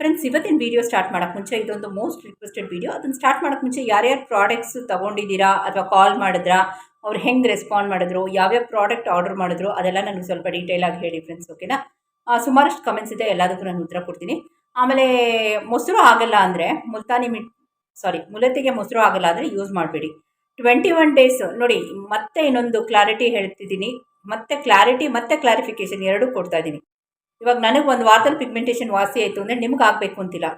Friends ಇವತ್ತಿನ video start ಮಾಡೋಕ್ಕೆ ಮುಂಚೆ ಇದೊಂದು ಮೋಸ್ಟ್ ರಿಕ್ವೆಸ್ಟೆಡ್ ವಿಡಿಯೋ ಅದನ್ನು ಸ್ಟಾರ್ಟ್ ಮಾಡೋಕ್ಕೆ ಮುಂಚೆ ಯಾರ್ಯಾರು ಪ್ರಾಡಕ್ಟ್ಸ್ ತೊಗೊಂಡಿದ್ದೀರಾ ಅಥವಾ ಕಾಲ್ ಮಾಡಿದ್ರಾ, ಅವ್ರು ಹೆಂಗೆ ರೆಸ್ಪಾಂಡ್ ಮಾಡಿದ್ರು, ಯಾವ್ಯಾವ ಪ್ರಾಡಕ್ಟ್ ಆರ್ಡರ್ ಮಾಡಿದ್ರು, ಅದೆಲ್ಲ ನನಗೆ ಸ್ವಲ್ಪ ಡೀಟೇಲಾಗಿ ಹೇಳಿ ಫ್ರೆಂಡ್ಸ್ ಓಕೆನಾ ಸುಮಾರಷ್ಟು ಕಮೆಂಟ್ಸ್ ಇದೆ, ಎಲ್ಲದಕ್ಕೂ ನಾನು ಉತ್ತರ ಕೊಡ್ತೀನಿ. ಆಮೇಲೆ ಮೊಸರು ಆಗಲ್ಲ ಅಂದರೆ ಮುಲ್ತಾನಿ ಮಿಟ್ ಸಾರಿ ಮುಲತಿಗೆ ಮೊಸರು ಆಗಲ್ಲ ಅಂದರೆ ಯೂಸ್ ಮಾಡಬೇಡಿ. ಟ್ವೆಂಟಿ ಒನ್ ಡೇಸ್ ನೋಡಿ, ಮತ್ತೆ ಇನ್ನೊಂದು ಕ್ಲಾರಿಟಿ ಹೇಳ್ತಿದ್ದೀನಿ. ಮತ್ತೆ ಕ್ಲಾರಿಟಿ ಮತ್ತೆ ಕ್ಲಾರಿಫಿಕೇಶನ್ ಎರಡೂ ಕೊಡ್ತಾ ಇದ್ದೀನಿ. ಇವಾಗ ನನಗೆ ಒಂದು ವಾರದಲ್ಲಿ ಪಿಗ್ಮೆಂಟೇಷನ್ ವಾಸಿ ಆಯಿತು ಅಂದರೆ ನಿಮ್ಗೆ ಆಗಬೇಕು ಅಂತಿಲ್ಲ.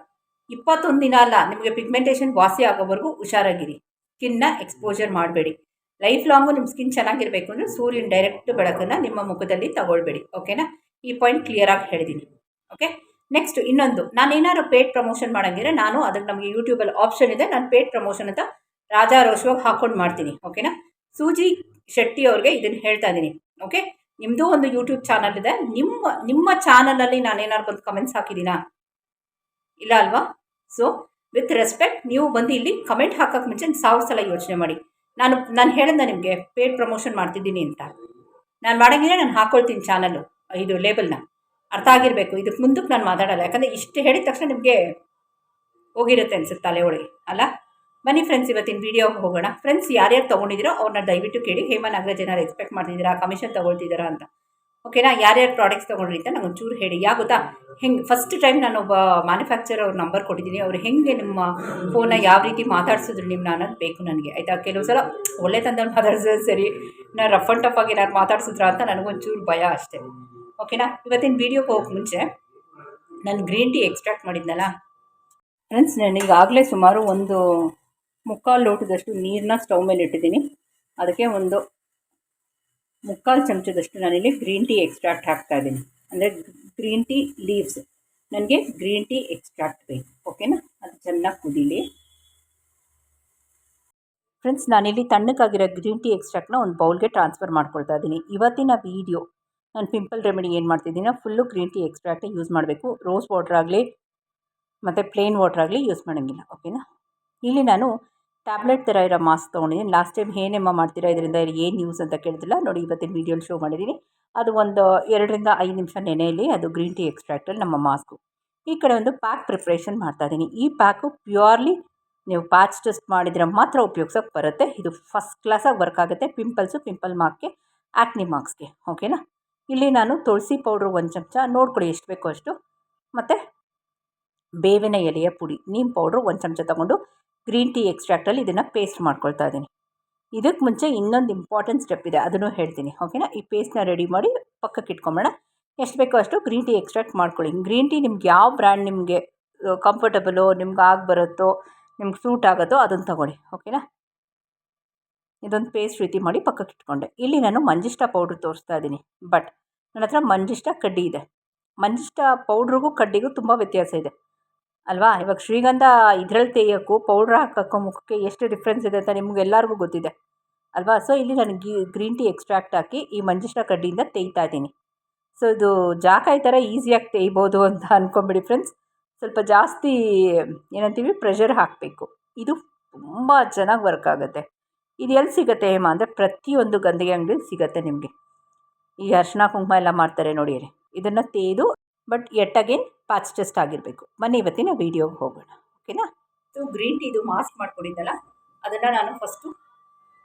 ಇಪ್ಪತ್ತೊಂದು ದಿನ ಅಲ್ಲ, ನಿಮಗೆ ಪಿಗ್ಮೆಂಟೇಷನ್ ವಾಸಿ ಆಗೋವರೆಗೂ ಹುಷಾರಾಗಿರಿ. ಸ್ಕಿನ್ನ ಎಕ್ಸ್ಪೋಜರ್ ಮಾಡಬೇಡಿ. ಲೈಫ್ ಲಾಂಗು ನಿಮ್ಮ ಸ್ಕಿನ್ ಚೆನ್ನಾಗಿರಬೇಕು ಅಂದರೆ ಸೂರ್ಯನ ಡೈರೆಕ್ಟ್ ಬೆಳಕನ್ನು ನಿಮ್ಮ ಮುಖದಲ್ಲಿ ತಗೊಳ್ಬೇಡಿ ಓಕೆನಾ ಈ ಪಾಯಿಂಟ್ ಕ್ಲಿಯರಾಗಿ ಹೇಳಿದ್ದೀನಿ ಓಕೆ ನೆಕ್ಸ್ಟ್ ಇನ್ನೊಂದು, ನಾನು ಏನಾದ್ರು ಪೇಡ್ ಪ್ರಮೋಷನ್ ಮಾಡೋಂಗಿದ್ರೆ ನಾನು ಅದಕ್ಕೆ ನಮಗೆ ಯೂಟ್ಯೂಬಲ್ಲಿ ಆಪ್ಷನ್ ಇದೆ, ನಾನು ಪೇಡ್ ಪ್ರಮೋಷನ್ ಅಂತ ರಾಜಾ ರೋಷವಾಗಿ ಹಾಕೊಂಡು ಮಾಡ್ತೀನಿ ಓಕೆನಾ ಸೂಜಿ ಶೆಟ್ಟಿ ಅವ್ರಿಗೆ ಇದನ್ನು ಹೇಳ್ತಾ ಇದ್ದೀನಿ ಓಕೆ ನಿಮ್ಮದು ಒಂದು ಯೂಟ್ಯೂಬ್ ಚಾನಲ್ ಇದೆ. ನಿಮ್ಮ ನಿಮ್ಮ ಚಾನಲಲ್ಲಿ ನಾನು ಏನಾದ್ರು ಬಂದು ಕಮೆಂಟ್ಸ್ ಹಾಕಿದ್ದೀನಾ ಇಲ್ಲ ಅಲ್ವಾ? ಸೊ ವಿತ್ ರೆಸ್ಪೆಕ್ಟ್ ನೀವು ಬಂದು ಇಲ್ಲಿ ಕಮೆಂಟ್ ಹಾಕೋಕ್ಕೆ ಮುಂಚೆ ಸಾವಿರ ಸಲ ಯೋಚನೆ ಮಾಡಿ. ನಾನು ನಾನು ಹೇಳಿದ್ದೆ ನಿಮಗೆ ಪೇಡ್ ಪ್ರಮೋಷನ್ ಮಾಡ್ತಿದ್ದೀನಿ ಅಂತ. ನಾನು ಮಾಡೋಂಗಿದ್ರೆ ನಾನು ಹಾಕ್ಕೊಳ್ತೀನಿ ಚಾನಲ್ಲು ಇದು ಲೇಬಲ್ನ ಅರ್ಥ ಆಗಿರಬೇಕು. ಇದಕ್ಕೆ ಮುಂದಕ್ಕೆ ನಾನು ಮಾತಾಡಲ್ಲ. ಯಾಕಂದರೆ ಇಷ್ಟು ಹೇಳಿದ ತಕ್ಷಣ ನಿಮಗೆ ಹೋಗಿರುತ್ತೆ ಅನ್ಸುತ್ತೆ ತಲೆ ಒಳಗೆ, ಅಲ್ಲ? ಬನ್ನಿ ಫ್ರೆಂಡ್ಸ್ ಇವತ್ತಿನ ವೀಡಿಯೋ ಹೋಗೋಣ. ಫ್ರೆಂಡ್ಸ್ ಯಾರ್ಯಾರು ತೊಗೊಂಡಿದ್ದೀರೋ ಅವ್ರನ್ನ ದಯವಿಟ್ಟು ಕೇಳಿ. ಹೇಮ ನಾಗರಾಜ್ ಏನಾರು ಎಕ್ಸ್ಪೆಕ್ಟ್ ಮಾಡ್ತಿದ್ದೀರಾ ಕಮಿಷನ್ ತೊಗೊಳ್ತಿದ್ದೀರಾ ಅಂತ. ಓಕೆನಾ ಯಾರ್ಯಾರು ಪ್ರಾಡಕ್ಟ್ಸ್ ತಗೊಂಡ್ರಿ ಅಂತ ನಂಗೆ ಒಂಚೂರು ಹೇಳಿ. ಯಾ ಗೊತ್ತಾ? ಹೆಂಗೆ ಫಸ್ಟ್ ಟೈಮ್ ನಾನು ಒಬ್ಬ ಮ್ಯಾನುಫ್ಯಾಕ್ಚರ್ ಅವ್ರ ನಂಬರ್ ಕೊಟ್ಟಿದ್ದೀನಿ. ಅವ್ರು ಹೆಂಗೆ ನಿಮ್ಮ ಫೋನ ಯಾವ ರೀತಿ ಮಾತಾಡ್ಸಿದ್ರು ನಿಮ್ಮನ್ನ ಅನ್ನೋದು ಬೇಕು ನನಗೆ. ಆಯಿತಾ? ಕೆಲವು ಸಲ ಒಳ್ಳೆ ತಂದಲ್ಲಿ ಮಾತಾಡ್ಸೋದು ಸರಿ ನಾನು ರಫ್ ಆ್ಯಂಡ್ ಟಫ್ ಆಗಿ ಏನಾದ್ರು ಮಾತಾಡ್ಸಿದ್ರ ಅಂತ ನನಗೊಂಚೂರು ಭಯ ಅಷ್ಟೇ. ಓಕೆನಾ ಇವತ್ತಿನ ವೀಡಿಯೋಗೆ ಹೋಗೋಕೆ ಮುಂಚೆ ನಾನು ಗ್ರೀನ್ ಟೀ ಎಕ್ಸ್ಟ್ರಾಕ್ಟ್ ಮಾಡಿದ್ನಲ್ಲ. ಫ್ರೆಂಡ್ಸ್ ನಾನು ಆಗಲೇ ಸುಮಾರು ಒಂದು ಮುಕ್ಕಾಲು ಲೋಟದಷ್ಟು ನೀರನ್ನ ಸ್ಟವ್ ಮೇಲೆ ಇಟ್ಟಿದ್ದೀನಿ. ಅದಕ್ಕೆ ಒಂದು ಮುಕ್ಕಾಲು ಚಮಚದಷ್ಟು ನಾನಿಲ್ಲಿ ಗ್ರೀನ್ ಟೀ ಎಕ್ಸ್ಟ್ರಾಕ್ಟ್ ಹಾಕ್ತಾ ಇದ್ದೀನಿ. ಅಂದರೆ ಗ್ರೀನ್ ಟೀ ಲೀವ್ಸ್. ನನಗೆ ಗ್ರೀನ್ ಟೀ ಎಕ್ಸ್ಟ್ರಾಕ್ಟ್ ಬೇಕು. ಓಕೆನಾ? ಅದು ಚೆನ್ನಾಗಿ ಕುದೀಲಿ. ಫ್ರೆಂಡ್ಸ್, ನಾನಿಲ್ಲಿ ತಣ್ಣಕ್ಕಾಗಿರೋ ಗ್ರೀನ್ ಟೀ ಎಕ್ಸ್ಟ್ರಾಕ್ಟ್ನ ಒಂದು ಬೌಲ್ಗೆ ಟ್ರಾನ್ಸ್ಫರ್ ಮಾಡ್ಕೊಳ್ತಾ ಇದ್ದೀನಿ. ಇವತ್ತಿನ ವೀಡಿಯೋ ನಾನು ಪಿಂಪಲ್ ರೆಮಿಡಿ ಏನು ಮಾಡ್ತಿದ್ದೀನೋ ಫುಲ್ಲು ಗ್ರೀನ್ ಟೀ ಎಕ್ಸ್ಟ್ರಾಕ್ಟೇ ಯೂಸ್ ಮಾಡಬೇಕು. ರೋಸ್ ವಾಟ್ರ್ ಆಗಲಿ ಮತ್ತು ಪ್ಲೇನ್ ವಾಟ್ರ್ ಆಗಲಿ ಯೂಸ್ ಮಾಡೋಂಗಿಲ್ಲ. ಓಕೆನಾ? ಇಲ್ಲಿ ನಾನು ಟ್ಯಾಬ್ಲೆಟ್ ಥರ ಇರೋ ಮಾಸ್ಕ್ ತೊಗೊಂಡಿದ್ದೀನಿ. ಲಾಸ್ಟ್ ಟೈಮ್ ಏನೇಮ್ಮ ಮಾಡ್ತೀರಾ? ಇದರಿಂದ ಏನು ಯೂಸ್ ಅಂತ ಕೇಳ್ತಿಲ್ಲ. ನೋಡಿ ಇವತ್ತಿನ ವೀಡಿಯೋಲಿ ಶೋ ಮಾಡಿದ್ದೀನಿ. ಅದು ಒಂದು ಎರಡರಿಂದ ಐದು ನಿಮಿಷ ನೆನೆಯಲ್ಲಿ ಅದು ಗ್ರೀನ್ ಟೀ ಎಕ್ಸ್ಟ್ರಾಕ್ಟಲ್ಲಿ ನಮ್ಮ ಮಾಸ್ಕು. ಈ ಕಡೆ ಒಂದು ಪ್ಯಾಕ್ ಪ್ರಿಪ್ರೇಷನ್ ಮಾಡ್ತಾಯಿದ್ದೀನಿ ಈ ಪ್ಯಾಕು ಪ್ಯೂರ್ಲಿ ನೀವು ಪ್ಯಾಚ್ ಟೆಸ್ಟ್ ಮಾಡಿದರೆ ಮಾತ್ರ ಉಪಯೋಗ್ಸೋಕ್ಕೆ ಬರುತ್ತೆ. ಇದು ಫಸ್ಟ್ ಕ್ಲಾಸಾಗಿ ವರ್ಕ್ ಆಗುತ್ತೆ. ಪಿಂಪಲ್ಸು ಪಿಂಪಲ್ ಮಾರ್ಕ್ಗೆ ಆ್ಯಕ್ನಿ ಮಾರ್ಕ್ಸ್ಗೆ ಓಕೆನಾ ಇಲ್ಲಿ ನಾನು ತುಳಸಿ ಪೌಡ್ರು ಒಂದು ಚಮಚ, ನೋಡ್ಕೊಳ್ಳಿ ಎಷ್ಟು ಬೇಕೋ ಅಷ್ಟು. ಮತ್ತು ಬೇವಿನ ಎಲೆಯ ಪುಡಿ. ನೀಮ್ ಪೌಡ್ರು ಒಂದು ಚಮಚ ತೊಗೊಂಡು ಗ್ರೀನ್ ಟೀ ಎಕ್ಸ್ಟ್ರಾಕ್ಟಲ್ಲಿ ಇದನ್ನು ಪೇಸ್ಟ್ ಮಾಡ್ಕೊಳ್ತಾ ಇದ್ದೀನಿ. ಇದಕ್ಕೆ ಮುಂಚೆ ಇನ್ನೊಂದು ಇಂಪಾರ್ಟೆಂಟ್ ಸ್ಟೆಪ್ ಇದೆ, ಅದನ್ನು ಹೇಳ್ತೀನಿ ಓಕೆನಾ ಈ ಪೇಸ್ಟ್ನ ರೆಡಿ ಮಾಡಿ ಪಕ್ಕಕ್ಕೆ ಇಟ್ಕೊಂಬೋಣ ಎಷ್ಟು ಬೇಕೋ ಅಷ್ಟು ಗ್ರೀನ್ ಟೀ ಎಕ್ಸ್ಟ್ರಾಕ್ಟ್ ಮಾಡ್ಕೊಳ್ಳಿ. ಗ್ರೀನ್ ಟೀ ನಿಮ್ಗೆ ಯಾವ ಬ್ರ್ಯಾಂಡ್ ನಿಮಗೆ ಕಂಫರ್ಟಬಲು ನಿಮ್ಗೆ ಆಗಿ ಬರುತ್ತೋ, ನಿಮ್ಗೆ ಸೂಟ್ ಆಗುತ್ತೋ ಅದನ್ನು ತೊಗೊಳ್ಳಿ ಓಕೆನಾ ಇದೊಂದು ಪೇಸ್ಟ್ ರೀತಿ ಮಾಡಿ ಪಕ್ಕಕ್ಕೆ ಇಟ್ಕೊಂಡೆ. ಇಲ್ಲಿ ನಾನು ಮಂಜಿಷ್ಟ ಪೌಡ್ರ್ ತೋರಿಸ್ತಾ ಇದ್ದೀನಿ ಬಟ್ ನನ್ನ ಹತ್ರ ಮಂಜಿಷ್ಟ ಕಡ್ಡಿ ಇದೆ. ಮಂಜಿಷ್ಟ ಪೌಡ್ರಿಗೂ ಕಡ್ಡಿಗೂ ತುಂಬ ವ್ಯತ್ಯಾಸ ಇದೆ. ಅಲ್ವಾ? ಇವಾಗ ಶ್ರೀಗಂಧ ಇದ್ರಲ್ಲಿ ತೆಗಿಯೋಕ್ಕೂ ಪೌಡ್ರ್ ಹಾಕೋಕ್ಕೂ ಮುಖಕ್ಕೆ ಎಷ್ಟು ಡಿಫ್ರೆನ್ಸ್ ಇದೆ ಅಂತ ನಿಮಗೆಲ್ಲರಿಗೂ ಗೊತ್ತಿದೆ. ಅಲ್ವಾ? ಸೊ ಇಲ್ಲಿ ನಾನು ಗ್ರೀನ್ ಟೀ ಎಕ್ಸ್ಟ್ರಾಕ್ಟ್ ಹಾಕಿ ಈ ಮಂಜುಷ್ಣ ಕಡ್ಡಿಯಿಂದ ತೆಗಿತಾ ಇದ್ದೀನಿ. ಸೊ ಇದು ಜಾಕಾಯಿ ಥರ ಈಸಿಯಾಗಿ ತೆಗಿಬೋದು ಅಂತ ಅಂದ್ಕೊಂಬಿಡಿ ಫ್ರೆಂಡ್ಸ್ ಸ್ವಲ್ಪ ಜಾಸ್ತಿ, ಏನಂತೀವಿ ಪ್ರೆಷರ್ ಹಾಕಬೇಕು. ಇದು ತುಂಬ ಚೆನ್ನಾಗಿ ವರ್ಕ್ ಆಗುತ್ತೆ. ಇದು ಎಲ್ಲಿ ಸಿಗುತ್ತೆ ಹೇಮ? ಅಂದರೆ ಪ್ರತಿಯೊಂದು ಗಂಧಿಗೆ ಅಂಗಡಿ ಸಿಗುತ್ತೆ ನಿಮಗೆ. ಈ ಅರ್ಶಿನ ಕುಂಕುಮ ಎಲ್ಲ ಮಾಡ್ತಾರೆ ನೋಡಿ ಇದನ್ನು ತೇದು but at again fastest test ಆಗಿರಬೇಕು. ಬನ್ನಿ ಇವತ್ತಿನ ವೀಡಿಯೋಗೆ ಹೋಗೋಣ. ಓಕೆನಾ ಸೊ ಗ್ರೀನ್ ಟೀದು ಮಾಸ್ಕ್ ಮಾಡ್ಕೊಂಡಿದ್ದಲ್ಲ, ಅದನ್ನು ನಾನು ಫಸ್ಟು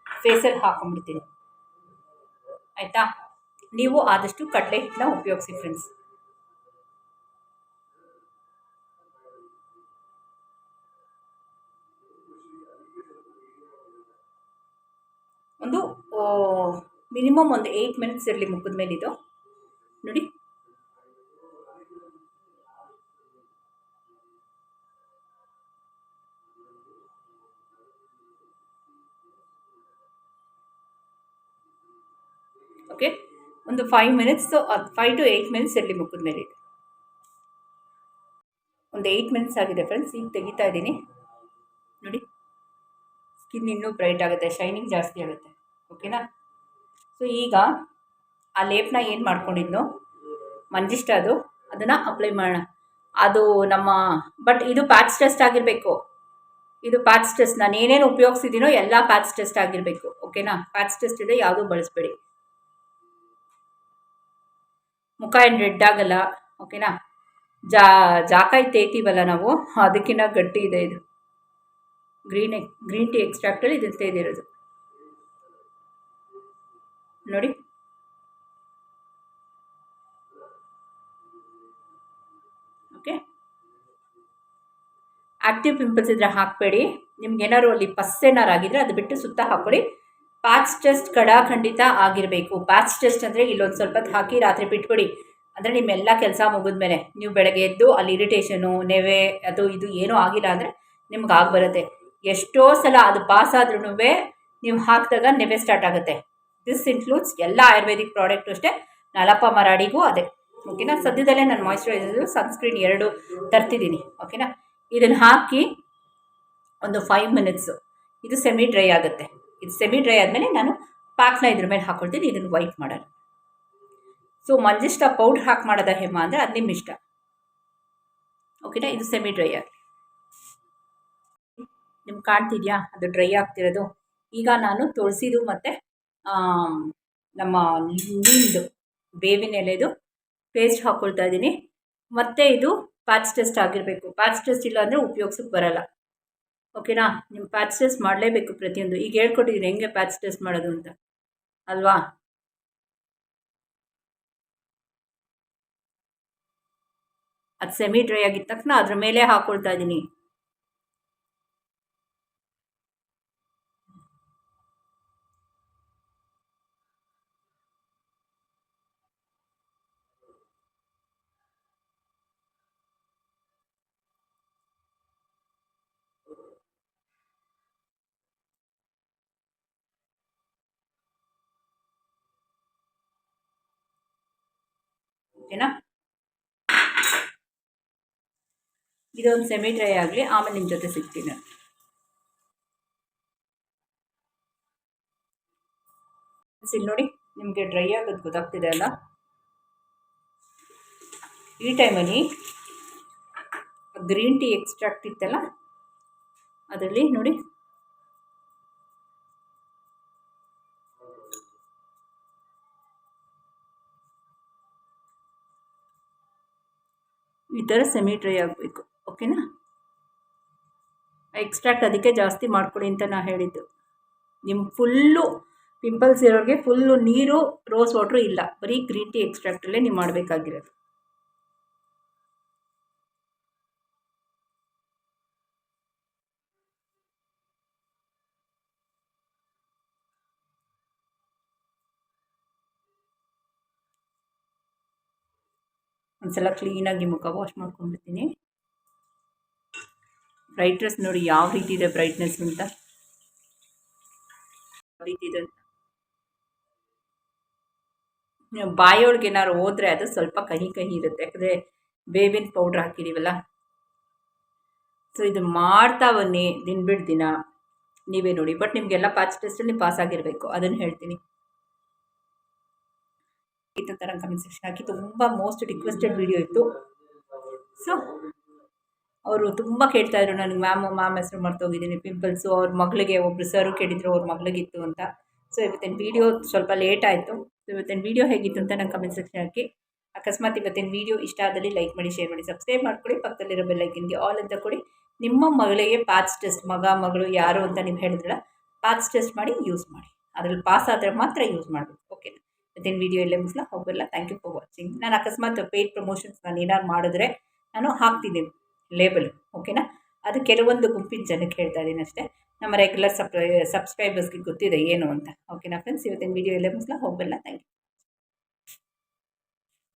ಫೇಸಲ್ಲಿ ಹಾಕೊಂಡ್ಬಿಡ್ತೀನಿ. ಆಯಿತಾ? ನೀವು ಆದಷ್ಟು ಕಡಲೆ ಹಿಟ್ಟನ್ನ ಉಪಯೋಗಿಸಿ ಫ್ರೆಂಡ್ಸ್ ಒಂದು ಮಿನಿಮಮ್ ಒಂದು ಏಯ್ಟ್ ಮಿನಿಟ್ಸ್ ಇರಲಿ ಮುಖದ ಮೇಲೆ ಇದು ನೋಡಿ ಓಕೆ ಒಂದು five minutes five to eight minutes ಇರಲಿ ಮುಖದ ಮೇಲೆ ಒಂದು ಏಯ್ಟ್ ಮಿನಿಟ್ಸ್ ಆಗಿದೆ ಫ್ರೆಂಡ್ಸ್ ಈಗ ತೆಗಿತಾ ಇದ್ದೀನಿ. ನೋಡಿ. ಸ್ಕಿನ್ ಇನ್ನೂ ಬ್ರೈಟ್ ಆಗುತ್ತೆ ಶೈನಿಂಗ್ ಜಾಸ್ತಿ ಆಗುತ್ತೆ. ಓಕೆನಾ ಸೊ ಈಗ ಆ ಲೇಪನ ಏನು ಮಾಡ್ಕೊಂಡಿದ್ನೋ, ಮಂಜಿಷ್ಟ ಅದು, ಅದನ್ನು ಅಪ್ಲೈ ಮಾಡೋಣ. ಅದು ನಮ್ಮ ಬಟ್ ಇದು ಪ್ಯಾಚ್ ಟೆಸ್ಟ್ ಆಗಿರಬೇಕು. ಇದು ಪ್ಯಾಚ್ ಟೆಸ್ಟ್ ನಾನು ಏನೇನು ಉಪಯೋಗಿಸಿದ್ದೀನೋ ಎಲ್ಲ ಪ್ಯಾಚ್ ಟೆಸ್ಟ್ ಆಗಿರಬೇಕು. ಓಕೆನಾ ಪ್ಯಾಚ್ ಟೆಸ್ಟ್ ಇದೆ, ಯಾವುದೂ ಬಳಸಬೇಡಿ. ಮುಖ ಏನು ರೆಡ್ ಆಗಲ್ಲ ಓಕೆನಾ ಜಾ, ಜಾಕಾಯಿ ತೇಯ್ತೀವಲ್ಲ ನಾವು ಅದಕ್ಕಿಂತ ಗಟ್ಟಿ ಇದೆ ಇದು. ಗ್ರೀನ್ ಗ್ರೀನ್ ಟೀ ಎಕ್ಸ್ಟ್ರಾಕ್ಟಲ್ಲಿ ಇದನ್ನು ತೇದಿರೋದು. ನೋಡಿ. ಓಕೆ ಆಕ್ಟಿವ್ ಪಿಂಪಲ್ಸ್ ಇದ್ರೆ ಹಾಕಬೇಡಿ. ನಿಮ್ಗೆ ಏನಾದ್ರು ಅಲ್ಲಿ ಪಸ್ ಏನಾರು ಆಗಿದ್ರೆ ಅದು ಬಿಟ್ಟು ಸುತ್ತ ಹಾಕೊಳ್ಳಿ ಪ್ಯಾಚ್ ಟೆಸ್ಟ್ ಖಂಡಿತ ಆಗಿರಬೇಕು. ಪ್ಯಾಚ್ ಟೆಸ್ಟ್ ಅಂದರೆ ಇಲ್ಲೊಂದು ಸ್ವಲ್ಪ ಹಾಕಿ ರಾತ್ರಿ ಬಿಟ್ಬಿಡಿ. ಅಂದರೆ ನಿಮ್ಮೆಲ್ಲ ಕೆಲಸ ಮುಗಿದ್ಮೇಲೆ ನೀವು ಬೆಳಗ್ಗೆ ಎದ್ದು ಅಲ್ಲಿ ಇರಿಟೇಷನು ನೆವೆ, ಅದು ಇದು ಏನೂ ಆಗಿಲ್ಲ ಅಂದರೆ ನಿಮ್ಗೆ ಆಗಿಬರುತ್ತೆ ಎಷ್ಟೋ ಸಲ ಅದು ಪಾಸ್ ಆದ್ರೂ ನೀವು ಹಾಕಿದಾಗ ನೆವೆ ಸ್ಟಾರ್ಟ್ ಆಗುತ್ತೆ. ದಿಸ್ ಇನ್ಕ್ಲೂಡ್ಸ್ ಎಲ್ಲ ಆಯುರ್ವೇದಿಕ್ ಪ್ರಾಡಕ್ಟು ಅಷ್ಟೇ. ನಲಪ ಮರಾಡಿಗೂ ಅದೇ. ಓಕೆನಾ ಸದ್ಯದಲ್ಲೇ ನಾನು ಮಾಯಿಶ್ಚರೈಸರ್ ಸನ್ಸ್ಕ್ರೀನ್ ಎರಡು ತರ್ತಿದ್ದೀನಿ ಓಕೆನಾ ಇದನ್ನು ಹಾಕಿ ಒಂದು ಫೈವ್ ಮಿನಿಟ್ಸು ಇದು ಸೆಮಿ ಡ್ರೈ ಆಗುತ್ತೆ. ಇದು ಸೆಮಿ ಡ್ರೈ ಆದಮೇಲೆ ನಾನು ಪಾಕ್ನ ಇದ್ರ ಮೇಲೆ ಹಾಕೊಳ್ತೀನಿ, ಇದನ್ನು ವೈಟ್ ಮಾಡೋಣ. ಸೊ ಮಂಜಿಷ್ಟ ಪೌಡ್ರ್ ಹಾಕಿ ಮಾಡೋದ ಹೇಮ ಅಂದರೆ ಅದು ನಿಮ್ಮ ಇಷ್ಟ. ಓಕೆನಾ ಇದು ಸೆಮಿ ಡ್ರೈ ಆಗಿ ನಿಮ್ಗೆ ಕಾಣ್ತಿದ್ಯಾ? ಅದು ಡ್ರೈ ಆಗ್ತಿರೋದು. ಈಗ ನಾನು ತುಳಸಿದು ಮತ್ತು ನಮ್ಮ ನೀಂದು ಬೇವಿನ ಎಲೆದು ಪೇಸ್ಟ್ ಹಾಕ್ಕೊಳ್ತಾ ಇದ್ದೀನಿ. ಮತ್ತು ಇದು ಪ್ಯಾಚ್ ಟೆಸ್ಟ್ ಆಗಿರಬೇಕು. ಪ್ಯಾಚ್ ಟೆಸ್ಟ್ ಇಲ್ಲ ಅಂದರೆ ಉಪಯೋಗಿಸೋಕ್ಕೆ ಬರಲ್ಲ. ಓಕೆನಾ? ನಿಮ್ಮ ಪ್ಯಾಚ್ ಟೆಸ್ಟ್ ಮಾಡಲೇಬೇಕು ಪ್ರತಿಯೊಂದು. ಈಗ ಹೇಳ್ಕೊಟ್ಟಿದ್ದೀನಿ ಹೆಂಗೆ ಪ್ಯಾಚ್ ಟೆಸ್ಟ್ ಮಾಡೋದು ಅಂತ. ಅಲ್ವಾ? ಅದು ಸೆಮಿ ಡ್ರೈ ಆಗಿದ ತಕ್ಷಣ ಅದ್ರ ಮೇಲೆ ಹಾಕ್ಕೊಳ್ತಾ ಇದ್ದೀನಿ ಓಕೆನಾ? ಇದೊಂದು ಸೆಮಿ ಡ್ರೈ ಆಗಲಿ, ಆಮೇಲೆ ನಿಮ್ಮ ಜೊತೆ ಸಿಗ್ತೀನಿ. ಇಲ್ಲಿ ನೋಡಿ, ನಿಮಗೆ ಡ್ರೈ ಆಗೋದು ಗೊತ್ತಾಗ್ತಿದೆ ಅಲ್ಲ? ಈ ಟೈಮಲ್ಲಿ ಗ್ರೀನ್ ಟೀ ಎಕ್ಸ್ಟ್ರಾಕ್ಟ್ ಇತ್ತಲ್ಲ, ಅದರಲ್ಲಿ ನೋಡಿ ಈ ಥರ ಸೆಮಿ ಡ್ರೈ ಆಗಬೇಕು ಓಕೆನಾ ಎಕ್ಸ್ಟ್ರಾಕ್ಟ್ ಅದಕ್ಕೆ ಜಾಸ್ತಿ ಮಾಡಿಕೊಡಿ ಅಂತ ನಾನು ಹೇಳಿದ್ದು. ನಿಮ್ಮ ಫುಲ್ಲು ಪಿಂಪಲ್ಸ್ ಇರೋರಿಗೆ ಫುಲ್ಲು ನೀರು ರೋಸ್ ವಾಟ್ರು ಇಲ್ಲ. ಬರೀ ಗ್ರೀನ್ ಟೀ ಎಕ್ಸ್ಟ್ರಾಕ್ಟಲ್ಲೇ ನೀವು ಮಾಡಬೇಕಾಗಿರೋದು. ಒಂದ್ಸಲ ಕ್ಲೀನಾಗಿ ಮುಖ ವಾಶ್ ಮಾಡ್ಕೊಂಡ್ಬಿಡ್ತೀನಿ. ಬ್ರೈಟ್ನೆಸ್ ನೋಡಿ ಯಾವ ರೀತಿ ಇದೆ ಬ್ರೈಟ್ನೆಸ್ ಅಂತ? ರೀತಿ ಇದೆ ಬಾಯೊಳಗೆ ಏನಾದ್ರು ಹೋದ್ರೆ ಅದು ಸ್ವಲ್ಪ ಕಹಿ ಕಹಿ ಇರುತ್ತೆ. ಯಾಕಂದರೆ ಬೇವಿನ ಪೌಡ್ರ್ ಹಾಕಿದ್ದೀವಲ್ಲ ಸೊ ಇದು ಮಾಡ್ತಾ ಬನ್ನಿ ದಿನ ಬಿಟ್ಟು ದಿನ. ನೀವೇ ನೋಡಿ. ಬಟ್ ನಿಮಗೆಲ್ಲ ಪಾಚ್ ಟೆಸ್ಟಲ್ಲಿ ಪಾಸ್ ಆಗಿರಬೇಕು. ಅದನ್ನು ಹೇಳ್ತೀನಿ. ಇತ್ತು ಥರ ಕಮೆಂಟ್ ಸೆಕ್ಷನ್ ಹಾಕಿ ತುಂಬ ಮೋಸ್ಟ್ ರಿಕ್ವೆಸ್ಟೆಡ್ ವಿಡಿಯೋ ಇತ್ತು. ಸೊ ಅವರು ತುಂಬ ಕೇಳ್ತಾಯಿದ್ರು ನನಗೆ ಮ್ಯಾಮ್ ಮ್ಯಾಮ್ ಹೆಸರು ಮರ್ತೋಗಿದ್ದೀನಿ ಪಿಂಪಲ್ಸು ಅವ್ರ ಮಗಳಿಗೆ ಒಬ್ಬರು ಸರು ಕೇಳಿದ್ರು ಅವ್ರ ಮಗಳಿಗಿತ್ತು ಅಂತ. ಸೊ ಇವತ್ತಿನ ವೀಡಿಯೋ ಸ್ವಲ್ಪ ಲೇಟ್ ಆಯಿತು. ಸೊ ಇವತ್ತಿನ ವೀಡಿಯೋ ಹೇಗಿತ್ತು ಅಂತ ನಂಗೆ ಕಮೆಂಟ್ ಸೆಕ್ಷನ್ ಹಾಕಿ. ಅಕಸ್ಮಾತ್ ಇವತ್ತಿನ ವೀಡಿಯೋ ಇಷ್ಟ ಆದಲ್ಲಿ ಲೈಕ್ ಮಾಡಿ ಶೇರ್ ಮಾಡಿ ಸಬ್ಸ್ಕ್ರೈಬ್ ಮಾಡ್ಕೊಳ್ಳಿ. ಪಕ್ಕದಲ್ಲಿರೋ ಬೆಲ್ಲೈಕಿನ್ಗೆ ಆಲ್ ಅಂತ ಕೊಡಿ. ನಿಮ್ಮ ಮಗಳಿಗೆ ಪಾಚ್ ಟೆಸ್ಟ್ ಮಗ, ಮಗಳು ಯಾರು ಅಂತ ನೀವು ಹೇಳಿದ್ರಲ್ಲ ಪಾಚ್ ಟೆಸ್ಟ್ ಮಾಡಿ ಯೂಸ್ ಮಾಡಿ. ಅದರಲ್ಲಿ ಪಾಸ್ ಆದರೆ ಮಾತ್ರ ಯೂಸ್ ಮಾಡಬೇಕು. ಓಕೆನಾ ಇವತ್ತಿನ ವಿಡಿಯೋ ಇಲ್ಲೇ ಮುಗಿಸ್ಲಾ ಹೋಗಲ್ಲ ಥ್ಯಾಂಕ್ ಯು ಫಾರ್ ವಾಚಿಂಗ್ ನಾನು ಅಕಸ್ಮಾತ್ ಪೇಯ್ಡ್ ಪ್ರಮೋಷನ್ಸ್ ನಾನು ಏನಾರು ಮಾಡಿದ್ರೆ ನಾನು ಹಾಕ್ತಿದ್ದೀನಿ ಲೇಬಲ್ ಓಕೆನಾ ಅದು ಕೆಲವೊಂದು ಗುಂಪಿನ ಜನಕ್ಕೆ ಹೇಳ್ತಾ ಇದ್ದೀನಿ ಅಷ್ಟೇ. ನಮ್ಮ ರೆಗ್ಯುಲರ್ ಸಬ್ ಸಬ್ಸ್ಕ್ರೈಬರ್ಸ್ಗೆ ಗೊತ್ತಿದೆ ಏನು ಅಂತ ಓಕೆನಾ ಫ್ರೆಂಡ್ಸ್ ಇವತ್ತಿನ ವಿಡಿಯೋ ಇಲ್ಲೇ ಮುಗಿಸ್ಲಾ ಹೋಗಲ್ಲ ಥ್ಯಾಂಕ್ ಯು